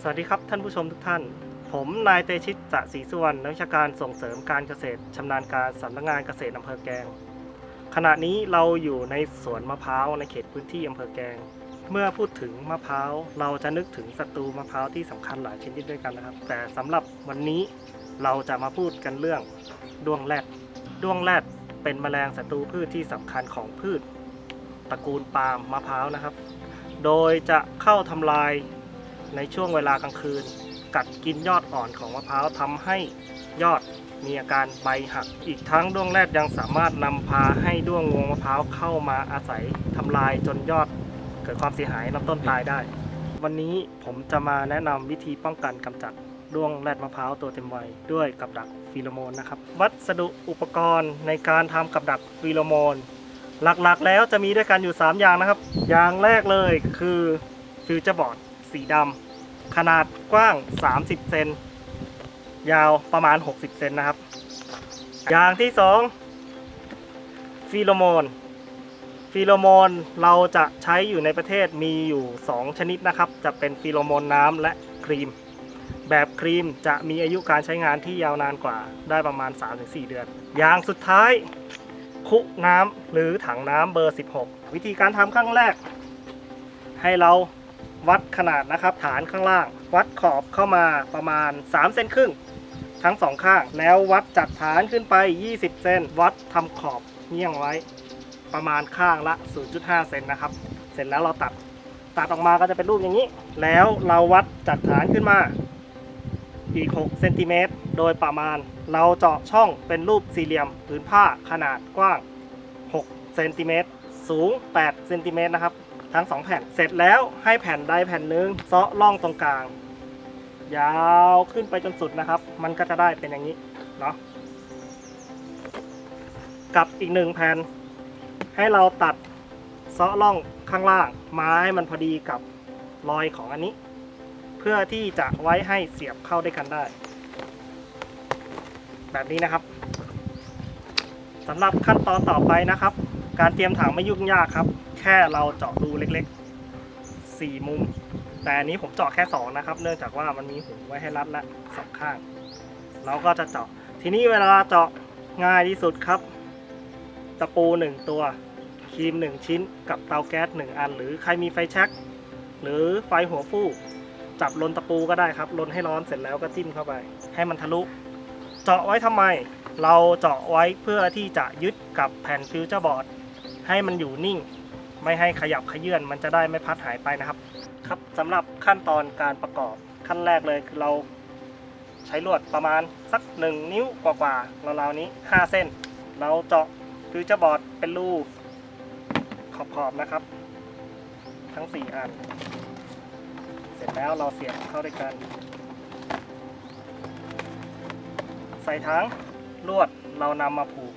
สวัสดีครับท่านผู้ชมทุกท่าน ผมนายเตชิตจะศรีสุวรรณนักวิชาการส่งเสริมการเกษตรชำนาญการสำนักงานเกษตรอำเภอแกง ขณะนี้เราอยู่ในสวนมะพร้าวในเขตพื้นที่อำเภอแกง เมื่อพูดถึงมะพร้าวเราจะนึกถึงศัตรูมะพร้าวที่สำคัญหลายชนิดด้วยกันนะครับ แต่สำหรับวันนี้เราจะมาพูดกันเรื่องด้วงแรดด้วงแรดเป็นแมลงศัตรูพืชที่สำคัญของพืชตระกูลปาล์มมะพร้าวนะครับ โดยจะเข้าทำลาย ในช่วงเวลากลางคืน กัดกินยอดอ่อนของมะพร้าวทำให้ยอดมีอาการใบหัก อีกทั้งด้วงแรดยังสามารถนำพาให้ด้วงงวงมะพร้าวเข้ามาอาศัยทำลายจนยอดเกิดความเสียหายลำต้นตายได้ วันนี้ผมจะมาแนะนำวิธีป้องกันกำจัดด้วงแรดมะพร้าวตัวเต็มวัยด้วยกับดักฟีโรโมนนะครับ วัสดุอุปกรณ์ในการทำกับดักฟีโรโมน หลักๆ แล้วจะมีด้วยกันอยู่ 3 อย่างนะครับ อย่างแรกเลยคือฟิวเจอร์บอร์ดสีดำ ขนาดกว้าง 30 เซน ยาวประมาณ 60 เซนนะครับ อย่างที่ 2 ฟีโรโมน ฟีโรโมนเราจะใช้อยู่ในประเทศมีอยู่ 2 ชนิดนะครับ จะเป็นฟีโรโมนน้ำและครีม แบบครีมจะมีอายุการใช้งานที่ยาวนานกว่าได้ประมาณ 3-4 เดือน อย่างสุดท้ายคุน้ำหรือถังน้ำเบอร์ 16 วิธีการทำขั้งแรก ให้เรา วัดขนาดนะครับ ฐานข้างล่าง วัดขอบเข้ามาประมาณ 3 เซนครึ่ง ทั้งสองข้าง แล้ววัดจากฐานขึ้นไป 20 เซนวัดทำขอบเงี่ยงไว้ ประมาณข้างละ 0.5 เซนนะครับ เสร็จแล้วเราตัดตัดออกมาก็จะเป็นรูปอย่างนี้ แล้วเราวัดจากฐานขึ้นมา อีก 6 เซนติเมตรโดยประมาณ เราเจาะช่องเป็นรูปสี่เหลี่ยมผืนผ้าขนาดกว้าง 6 เซนติเมตรสูง 8 เซนติเมตรนะครับ ทั้ง 2 แผ่น เสร็จแล้วให้แผ่นใดแผ่นหนึ่งเซาะล่องตรงกลาง ยาวขึ้นไปจนสุดนะครับ มันก็จะได้เป็นอย่างนี้เนาะกับอีกหนึ่งแผ่น ให้เราตัดเซาะล่องข้างล่างมาให้มันพอดีกับรอยของอันนี้ เพื่อที่จะไว้ให้เสียบเข้าด้วยกันได้ แบบนี้นะครับสำหรับขั้นตอนต่อไปนะครับ การเตรียมถังไม่ยุ่งยากครับ แค่เราเจาะรูเล็กๆ 4 มุม แต่อันนี้ผมเจาะแค่ 2 นะครับ เนื่องจากว่ามันมีหูไว้ให้รัดละสองข้าง เราก็จะเจาะ ทีนี้เวลาเจาะง่ายที่สุดครับ ตะปู 1 ตัวครีม 1 ชิ้น กับเตาแก๊ส 1 อัน หรือใครมีไฟแช็กหรือไฟหัวฟูกจับลนตะปูก็ได้ครับลนให้ร้อนเสร็จแล้วก็จิ้มเข้าไป ให้มันทะลุ เจาะไว้ทำไม เราเจาะไว้เพื่อที่จะยึดกับแผ่นฟิวเจอร์บอร์ด ให้มันอยู่นิ่ง ไม่ให้ขยับขยื่นมันจะได้ไม่พัดหายไปนะครับ ครับสำหรับขั้นตอนการประกอบขั้นแรกเลยคือเราใช้ลวดประมาณสัก 1 นิ้วกว่าๆราวๆนี้ 5 เส้น เราเจาะฟิวเจอร์บอร์ดเป็นรูขอบๆนะครับ ทั้ง 4 อัน เสร็จแล้วเราเสียบเข้าด้วยกัน ใส่ถังลวดเรานำมาผูก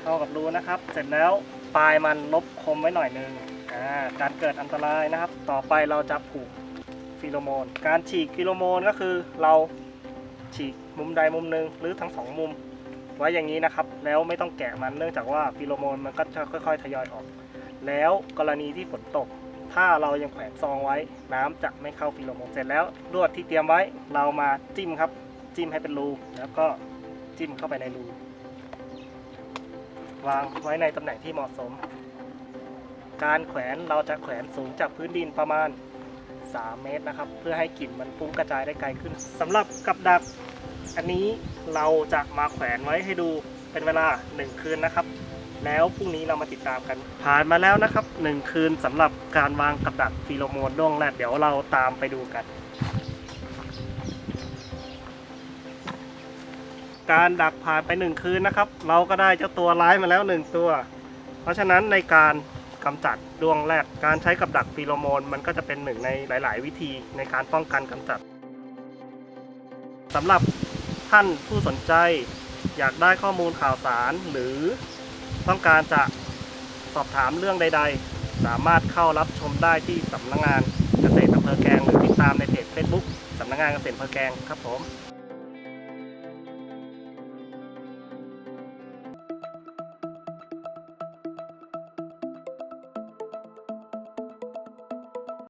เข้ากับรูนะครับ เสร็จแล้ว ปลายมันลบคมไว้หน่อยนึงการเกิดอันตรายนะครับ ต่อไปเราจะผูกฟีโรโมน การฉีกฟีโรโมนก็คือเราฉีกมุมใดมุมหนึ่งหรือทั้งสองมุมไว้อย่างนี้นะครับ แล้วไม่ต้องแกะมันเนื่องจากว่าฟีโรโมนมันก็จะค่อย ๆ ทยอยออก แล้วกรณีที่ฝนตก ถ้าเรายังแขวนซองไว้ น้ำจะไม่เข้าฟีโรโมน เสร็จแล้วลวดที่เตรียมไว้เรามาจิ้มครับ จิ้มให้เป็นรูแล้วก็จิ้มเข้าไปในรู วางไว้ในตำแหน่งที่เหมาะสม การแขวนเราจะแขวนสูงจากพื้นดินประมาณ 3 เมตรนะครับ เพื่อให้กลิ่นมันฟุ้งกระจายได้ไกลขึ้นสำหรับกับดัก อันนี้เราจะมาแขวนไว้ให้ดูเป็นเวลา 1 คืนนะครับ แล้วพรุ่งนี้เรามาติดตามกัน ผ่านมาแล้วนะครับ 1 คืนสำหรับการวางกับดักฟีโรโมนด้วงแรดเดี๋ยวเราตามไปดูกัน การดักผ่านไป1คืนนะครับ เราก็ได้เจ้าตัวร้ายมาแล้ว1ตัว เพราะฉะนั้นในการกำจัดดวงแรกการใช้กับดักฟีโรโมน มันก็จะเป็นหนึ่งในหลาย ๆ วิธีในการป้องกันกำจัดสำหรับท่านผู้สนใจอยากได้ข้อมูลข่าวสารหรือต้องการจะสอบถามเรื่องใด ๆ สามารถเข้ารับชมได้ที่สำนักงานเกษตรอำเภอแกลงหรือติดตามในเพจ Facebook สำนักงานเกษตรอำเภอแกลงครับผม